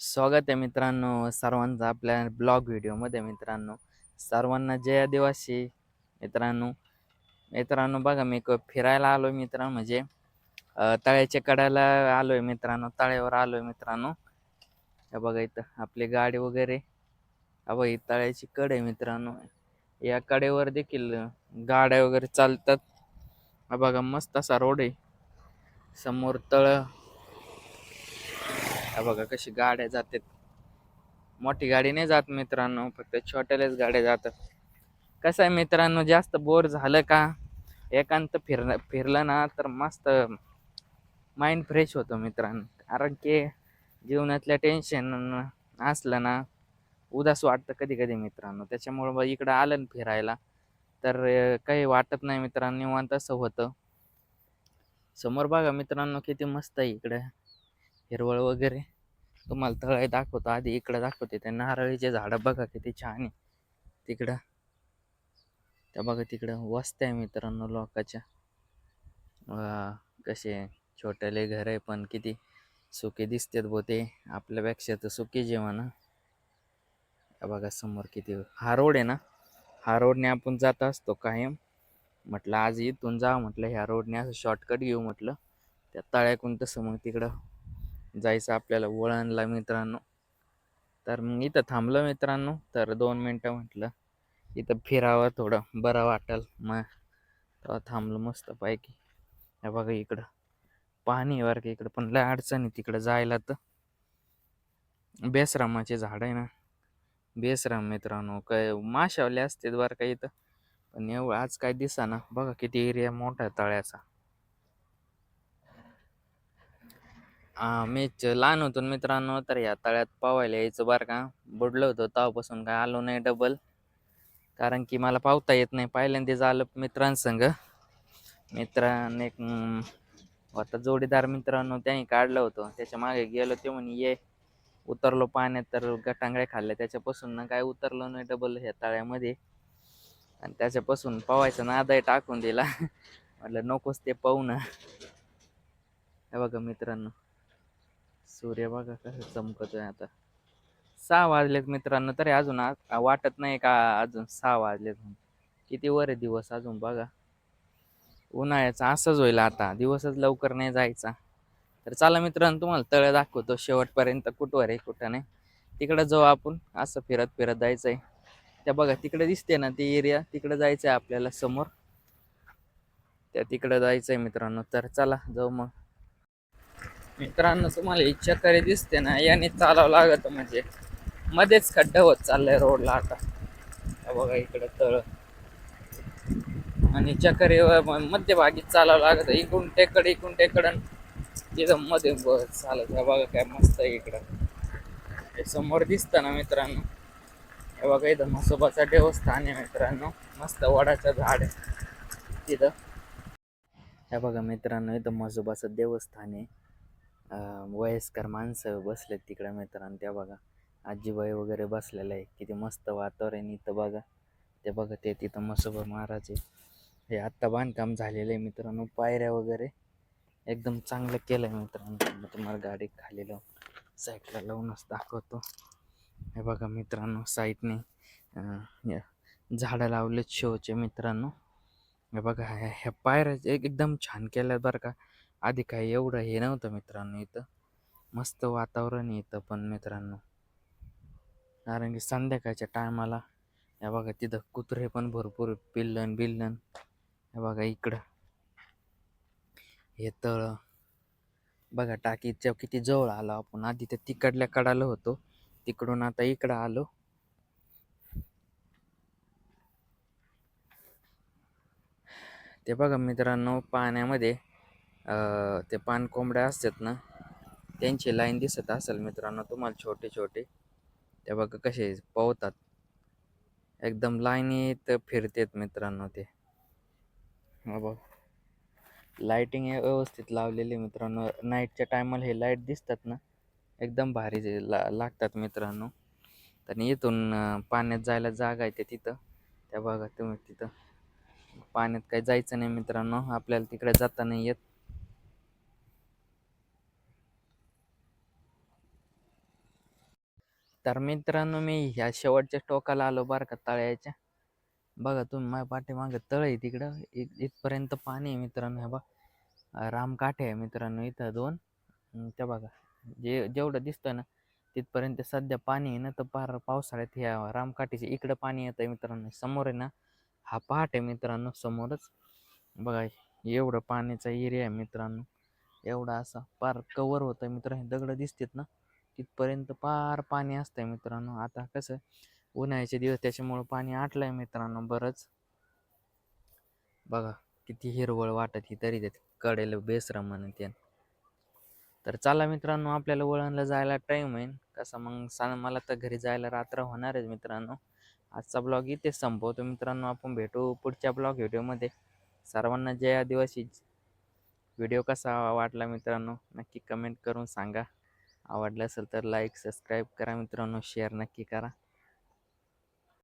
स्वागत आहे मित्रांनो सर्वांचं आपल्या ब्लॉग व्हिडिओमध्ये मित्रांनो. सर्वांना जय आदिवासी. मित्रांनो मित्रांनो बघा मी फिरायला आलो आहे मित्रांनो म्हणजे तळ्याच्या कड्याला आलो आहे मित्रांनो तळ्यावर आलो आहे मित्रांनो बघा इथं आपली गाडी वगैरे. अबा बघा ही तळ्याची कड आहे मित्रांनो. या कडेवर देखील गाड्या वगैरे चालतात. बघा मस्त असा रोड आहे. समोर तळ हा बघा कशी गाड्या जातात. मोठी गाडी नाही जात मित्रांनो फक्त छोट्यालाच गाड्या जातात. कसं आहे मित्रांनो जास्त बोर झालं का? एकांत फिरलं फिरलं ना तर मस्त माइंड फ्रेश होतो मित्रांनो. कारण की जीवनातल्या टेन्शन असलं ना उदास वाटतं कधी कधी मित्रांनो. त्याच्यामुळं मग इकडं आलं ना फिरायला तर काही वाटत नाही मित्रांनो निवांत असं होतं. समोर बघा मित्रांनो किती मस्त आहे इकडं. हिरवळ वगैरे. तुम्हाला तळे दाखवतो आधी इकडं दाखवते. ते नारळीचे झाडं बघा किती छान आहे. तिकडं. त्या बघा तिकडं वस्त्या आहे मित्रांनो लोकाच्या. कसे छोटेले घर आहे पण किती सुखी दिसतात बो ते. आपल्यापेक्षा तर सुखी जेवण त्या बघा समोर किती हा रोड आहे ना? हा रोडने आपण जात असतो कायम. म्हटलं आज इथून जा म्हटलं ह्या रोडने असं शॉर्टकट घेऊ म्हटलं. त्या तळ्याकून तसं मग तिकडं जायचं आपल्याला वळणला मित्रांनो. तर मग इथं थांबलं मित्रांनो. तर दोन मिनटं म्हटलं इथं फिरावं थोडं बरं वाटेल. मग तेव्हा थांबलं मस्त पैकी हे बघा इकडं पाणी आहे बरं का इकडं पण लय अडचण आहे तिकडं जायला तर. बेसरामाचे झाड आहे ना. बेसराम मित्रांनो काय माशावले असते बरं का इथं. पण एवढं आज काय दिसा ना बघा किती एरिया मोठा आहे तळ्याचा. आ, मी लहान होतो ना मित्रांनो तर या तळ्यात पावायला यायचं बरं का. बुडलं होतं तेव्हापासून काय आलो नाही डबल कारण की मला पावता येत नाही. पहिल्यांदाच आलं मित्रांसंग. मित्रांनी एक आता जोडीदार मित्रांनो त्यांनी काढलं होतं. त्याच्यामागे गेलो ते म्हणे ये. उतरलो पाण्यात तर गटांगळ्या खाल्ल्या. त्याच्यापासून ना काय उतरलो नाही डबल ह्या तळ्यामध्ये. आणि त्याच्यापासून पवायचा नादाही टाकून दिला. म्हटलं नकोच ते पाहू ना. हे बघा मित्रांनो. सूर्य बघा कसं चमकतोय आता. सहा वाजलेत मित्रांनो तरी अजून आ- वाटत नाही का अजून सहा वाजलेत म्हणून. किती वर आहे दिवस अजून बघा. उन्हाळ्याचा असंच होईल आता दिवसच लवकर नाही जायचा. तर चला मित्रांनो तुम्हाला तळ दाखवतो शेवटपर्यंत कुठवर आहे कुठं नाही. तिकडं जाऊ आपण असं फिरत फिरत जायचंय. त्या बघा तिकडे दिसते ना ती एरिया तिकडे जायचंय आपल्याला समोर. त्या तिकडे जायचंय मित्रांनो तर चला जाऊ मग. मित्रांनो तुम्हाला इच्छा तरी दिसते ना याने चालावं लागत म्हणजे. मध्येच खड्डा होत चाललाय रोडला आता. बघा इकडे तळ. आणि चकरी मध्यभागी चालावं लागत. इकडून टेकड इकडून टेकड. तिथं मध्ये चालत हे बघा काय मस्त आहे इकडं. हे समोर दिसतं ना मित्रांनो. हे बघा इथं म्हसोबाचं देवस्थान आहे मित्रांनो. मस्त वडाचं झाड आहे. तिथं. हे बघा मित्रांनो इथं म्हसोबाचं देवस्थान आहे. वयस्कर माणसं बसलेत तिकडं मित्रांनो त्या बघा. आजीबाई वगैरे बसलेलं आहे किती मस्त वातावरण इथं बघा. ते बघा ते तिथं मसोबा महाराज आहे. हे आत्ता बांधकाम झालेलं आहे मित्रांनो पायऱ्या वगैरे. एकदम चांगलं केलं आहे मित्रांनो तुम्हाला गाडी खाली लावून साईडला लावूनच दाखवतो. हे बघा मित्रांनो साईडने झाडं लावलेत शोचे मित्रांनो. हे बघा ह्या ह्या पायऱ्या एक एकदम छान केल्या बरं का. आधी काही एवढं हे नव्हतं मित्रांनो इथं. मस्त वातावरण इथं पण मित्रांनो. कारण की संध्याकाळच्या टायमाला या बघा तिथं कुत्रे पण भरपूर पिल्लन बिल्लन. हे बघा इकडं. हे तळ. बघा टाकीच्या किती जवळ आलो आपण. आधी तर तिकडल्या कडाला होतो. तिकडून आता इकडं आलो. ते बघा मित्रांनो पाण्यामध्ये ते पानकोंबड्या असतात ना त्यांची लाईन दिसत असेल मित्रांनो तुम्हाला छोटे छोटे ते बघा कसे पोहतात. एकदम लाईनीत फिरतेत मित्रांनो ते. बघ. लाईटिंग व्यवस्थित लावलेली मित्रांनो. नाईटच्या टायमाला हे लाइट दिसतात ना एकदम भारी जे ला लागतात मित्रांनो. आणि इथून पाण्यात जायला जागा आहे ते तिथं. त्या बघा तुम्ही तिथं. पाण्यात काही जायचं नाही मित्रांनो. आपल्याला तिकडे जाता नाही येत. तर मित्रांनो मी ह्या शेवटच्या टोकाला आलो बरं का तळ्याच्या. बघा तुम्ही माझ्या पाठीमागे तळ आहे तिकडं. इत इथपर्यंत पाणी आहे मित्रांनो हे बघ. रामकाठे आहे मित्रांनो इथं दोन. त्या बघा. जे जेवढं दिसतं ना तिथपर्यंत सध्या पाणी आहे ना तर पार पावसाळ्यात ह्या रामकाठीचे इकडं पाणी येतं आहे मित्रांनो. समोर आहे ना हा पहाट आहे मित्रांनो समोरच. बघा एवढं पाण्याचा एरिया आहे मित्रांनो. एवढा असा पार कवर होतं आहे मित्रांनो दगडं दिसतात ना. तिथपर्यंत पार पाणी असतंय मित्रांनो. आता कसं उन्हाळ्याचे दिवस त्याच्यामुळं पाणी आटलं आहे मित्रांनो बरंच. बघा किती हिरवळ वाटत ही तरी त्यात. कडेला बेसरा म्हणते तर चला मित्रांनो आपल्याला वळणला जायला टाईम आहे. कसं मग सांग मला तर घरी जायला रात्र होणार आहे मित्रांनो. आजचा ब्लॉग इथे संपवतो मित्रांनो. आपण भेटू पुढच्या ब्लॉग व्हिडिओमध्ये सर्वांना जय आदिवासी. व्हिडिओ कसा वाटला मित्रांनो नक्की कमेंट करून सांगा. आवडलं असेल तर लाईक सबस्क्राईब करा मित्रांनो शेअर नक्की करा.